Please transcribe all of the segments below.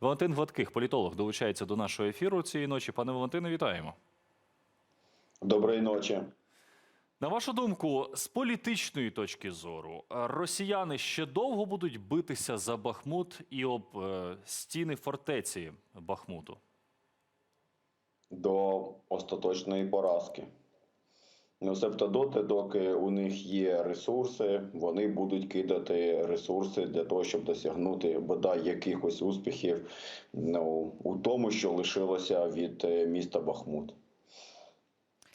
Валентин Гладких, політолог, долучається до нашого ефіру цієї ночі. Пане Валентине, вітаємо. Доброї ночі. На вашу думку, з політичної точки зору, е, росіяни ще довго будуть битися за Бахмут і об е, стіни фортеці Бахмуту? До остаточної поразки. Ну, себто доти, доки у них є ресурси, вони будуть кидати ресурси для того, щоб досягнути бодай якихось успіхів ну, у тому, що лишилося від е, міста Бахмут.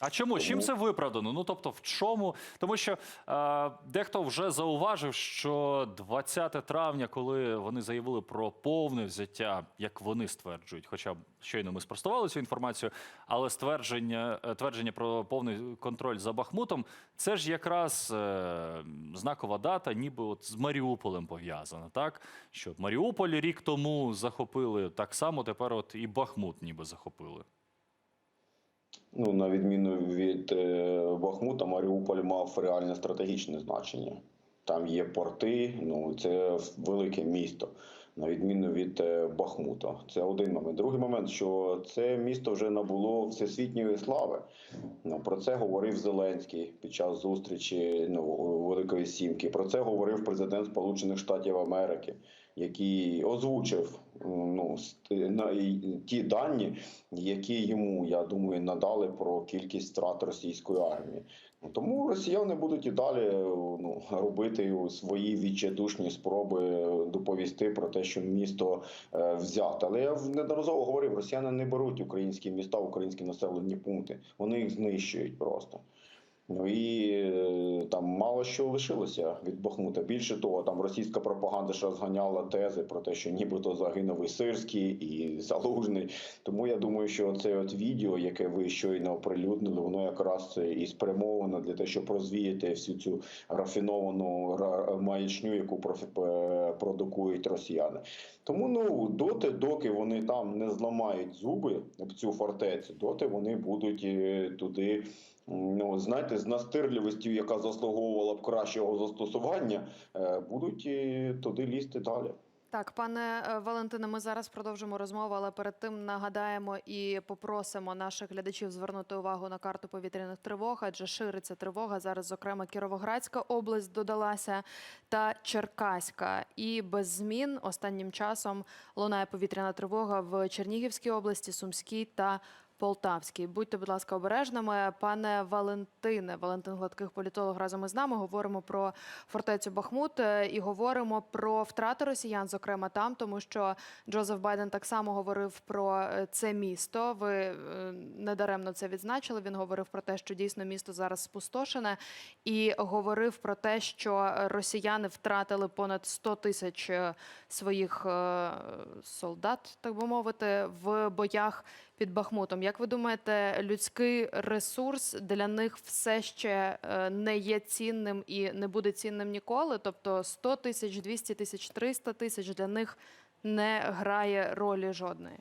А чому? Чим це виправдано? Ну тобто, в чому? Тому що е, дехто вже зауважив, що 20 травня, коли вони заявили про повне взяття, як вони стверджують, хоча щойно ми спростували цю інформацію, але ствердження, е, твердження про повний контроль за Бахмутом, це ж якраз е, знакова дата, ніби от з Маріуполем пов'язана, так? Що Маріуполь рік тому захопили так само, тепер от і Бахмут ніби захопили. Ну, на відміну від е, Бахмута, Маріуполь мав реальне стратегічне значення. Там є порти, ну це велике місто, на відміну від е, Бахмута. Це один момент. Другий момент, що це місто вже набуло всесвітньої слави. Ну, про це говорив Зеленський під час зустрічі ну, Великої Сімки. Про це говорив президент Сполучених Штатів Америки, який озвучив ну, ті дані, які йому, я думаю, надали про кількість втрат російської армії. Ну, Тому росіяни будуть і далі ну, робити свої відчайдушні спроби доповісти про те, що місто е, взято. Але я неодноразово говорив, росіяни не беруть українські міста, українські населені пункти. Вони їх знищують просто. Ну і е, там мало що лишилося від Бахмута. Більше того, там російська пропаганда ще розганяла тези про те, що нібито загинув і Сирський, і Залужний. Тому я думаю, що це от відео, яке ви щойно оприлюднили, воно якраз і спрямовано для того, щоб розвіяти всю цю рафіновану ра- маячню, яку е, продукують росіяни. Тому ну доти, доки вони там не зламають зуби об цю фортецю, доти вони будуть е, туди. Ну, знаєте, з настирливістю, яка заслуговувала б кращого застосування, е, будуть е, туди лізти далі. Так, пане е, Валентине, ми зараз продовжимо розмову, але перед тим нагадаємо і попросимо наших глядачів звернути увагу на карту повітряних тривог, адже шириться тривога. Зараз, зокрема, Кіровоградська область додалася та Черкаська. І без змін останнім часом лунає повітряна тривога в Чернігівській області, Сумській та Полтавській. Будьте, будь ласка, обережними. Пане Валентине, Валентин Гладких, політолог разом із нами. Говоримо про фортецю Бахмут е, і говоримо про втрати росіян, зокрема там, тому що Джозеф Байден так само говорив про е, це місто. Ви е, недаремно це відзначили. Він говорив про те, що дійсно місто зараз спустошене, і говорив про те, що росіяни втратили понад 100 тисяч своїх солдат, так би мовити, в боях під Бахмутом. Як ви думаєте, людський ресурс для них все ще е, не є цінним і не буде цінним ніколи? Тобто 100 тисяч, 200 тисяч, 300 тисяч для них не грає ролі жодної.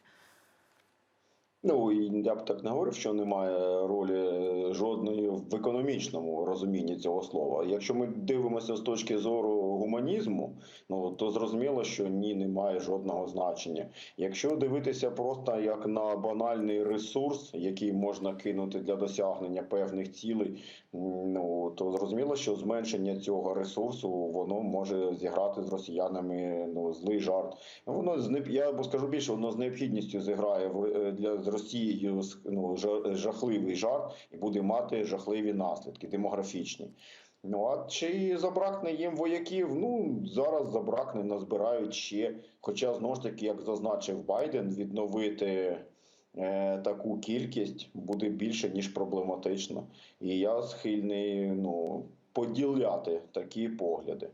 Ну і я б так не говорив, що немає ролі е, жодної в економічному розумінні цього слова. Якщо ми дивимося з точки зору гуманізму, ну то зрозуміло, що ні, немає жодного значення. Якщо дивитися просто як на банальний ресурс, який можна кинути для досягнення певних цілей, ну то зрозуміло, що зменшення цього ресурсу воно може зіграти з росіянами ну злий жарт. Воно я скажу більше, воно з необхідністю зіграє в е, для Росією ну, жахливий жарт і буде мати жахливі наслідки демографічні. Ну а чи забракне їм вояків? Ну зараз забракне, назбирають ще. Хоча знову ж таки, як зазначив Байден, відновити е, таку кількість буде більше ніж проблематично. І я схильний ну поділяти такі погляди.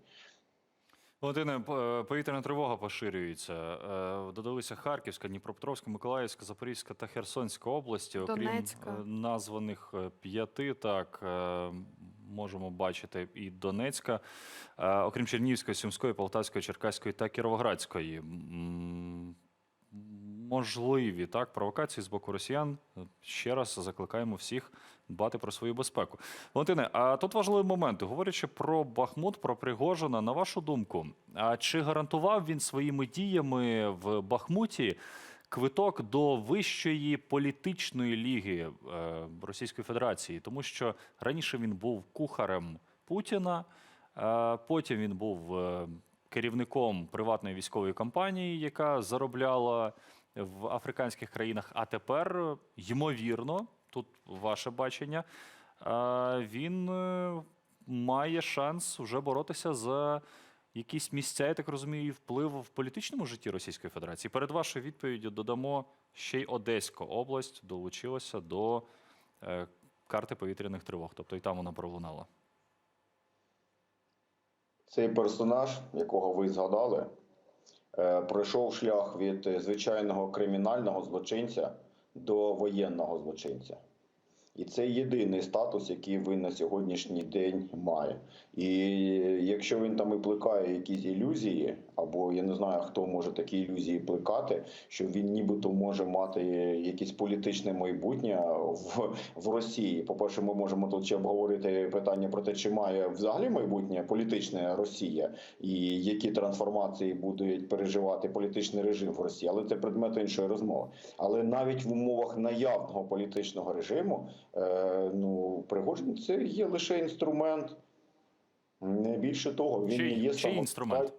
Валентине, повітряна тривога поширюється. Е, Додалися Харківська, Дніпропетровська, Миколаївська, Запорізька та Херсонська області. Окрім Донецька. е, названих е, п'яти, так е, можемо бачити і Донецька, Е, окрім Чернігівської, Сумської, Полтавської, Черкаської та Кіровоградської. Можливі так провокації з боку росіян. Ще раз закликаємо всіх дбати про свою безпеку. Валентине, а тут важливий момент. Говорячи про Бахмут, про Пригожина, на вашу думку, а чи гарантував він своїми діями в Бахмуті квиток до вищої політичної ліги е, Російської Федерації? Тому що раніше він був кухарем Путіна, е, потім він був е, керівником приватної військової компанії, яка заробляла в африканських країнах. А тепер, е, ймовірно, тут ваше бачення, е, він е, має шанс вже боротися за якісь місця, я так розумію, вплив в політичному житті Російської Федерації. Перед вашою відповіддю додамо ще й Одеська область долучилася до карти повітряних тривог, тобто і там вона пролунала. Цей персонаж, якого ви згадали, пройшов шлях від е, звичайного кримінального злочинця до воєнного злочинця. І це єдиний статус, який він на сьогоднішній день має. І якщо він там і плекає якісь ілюзії, або я не знаю, хто може такі ілюзії плекати, що він нібито може мати якесь політичне майбутнє в, в Росії. По-перше, ми можемо тут ще обговорити питання про те, чи має взагалі майбутнє політичне Росія, і які трансформації будуть переживати політичний режим в Росії, але це предмет іншої розмови. Але навіть в умовах наявного політичного режиму, е, ну Пригожин це є лише інструмент. Не більше того, він Чий- не є чий інструмент?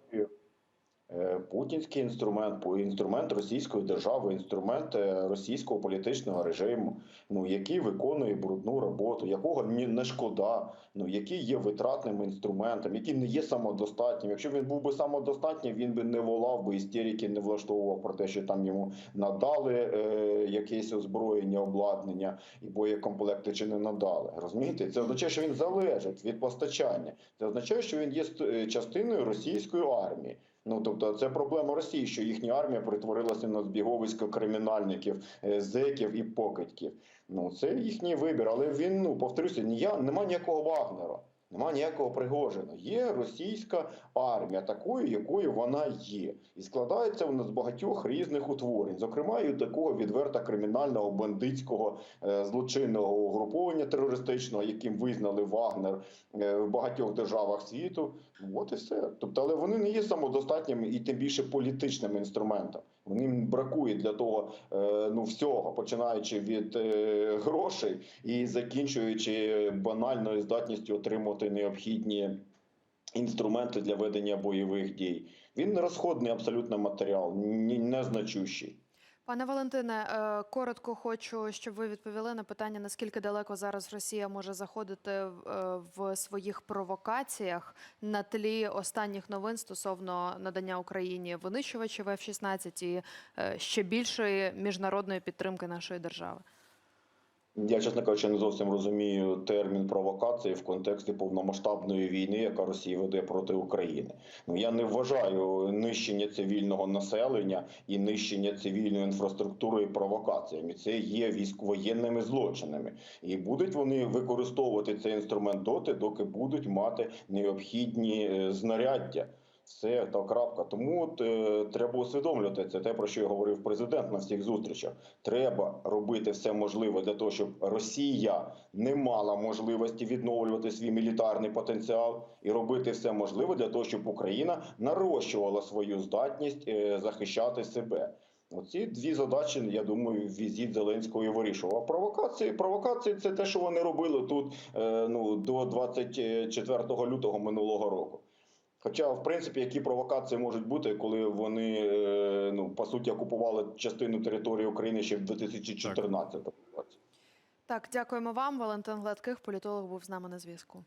Е, Путінський інструмент, інструмент російської держави, інструмент е, російського політичного режиму, ну який виконує брудну роботу, якого не шкода, ну який є витратним інструментом, який не є самодостатнім. Якщо він був би самодостатнім, він би не волав би істерики, не влаштовував про те, що там йому надали е, якесь озброєння, обладнання і боєкомплекти чи не надали. Розумієте, це означає, що він залежить від постачання. Це означає, що він є е, частиною російської армії. Ну тобто, це проблема Росії, що їхня армія перетворилася на збіговисько кримінальників, е, зеків і покидьків. Ну це їхній вибір. Але він ну повторюся, нія нема ніякого Вагнера, нема ніякого Пригожина. Є російська армія, такою, якою вона є, і складається вона з багатьох різних утворень, зокрема і такого відверто кримінального бандитського е, злочинного угруповання терористичного, яким визнали Вагнер е, в багатьох державах світу. От і все. Тобто, але вони не є самодостатніми і тим більше політичним інструментом. Вони бракує для того е, ну всього, починаючи від грошей і закінчуючи банальною здатністю отримати необхідні інструменти для ведення бойових дій. Він розходний абсолютно матеріал, ні- незначущий. Пане Валентине, е, коротко хочу, щоб ви відповіли на питання, наскільки далеко зараз Росія може заходити в- е, своїх провокаціях на тлі останніх новин стосовно надання Україні винищувачів F-16 і е, ще більшої міжнародної підтримки нашої держави. Я, чесно кажучи, не зовсім розумію термін провокації в контексті повномасштабної війни, яка Росія веде проти України. Ну я не вважаю нищення цивільного населення і нищення цивільної інфраструктури провокаціями. Це є військовоєнними злочинами, і будуть вони використовувати цей інструмент доти, доки будуть мати необхідні е, знаряддя. Все та крапка. Тому е, треба усвідомлювати це те, про що говорив президент на всіх зустрічах. Треба робити все можливе для того, щоб Росія не мала можливості відновлювати свій мілітарний потенціал, і робити все можливе для того, щоб Україна нарощувала свою здатність е, захищати себе. Оці дві задачі, я думаю, візит Зеленського і вирішував. Провокації, провокації це те, що вони робили тут е, ну, до 24 лютого минулого року. Хоча, в принципі, які провокації можуть бути, коли вони е, ну по суті окупували частину території України ще в 2014 році. Так, дякуємо вам. Валентин Гладких, політолог, був з нами на зв'язку.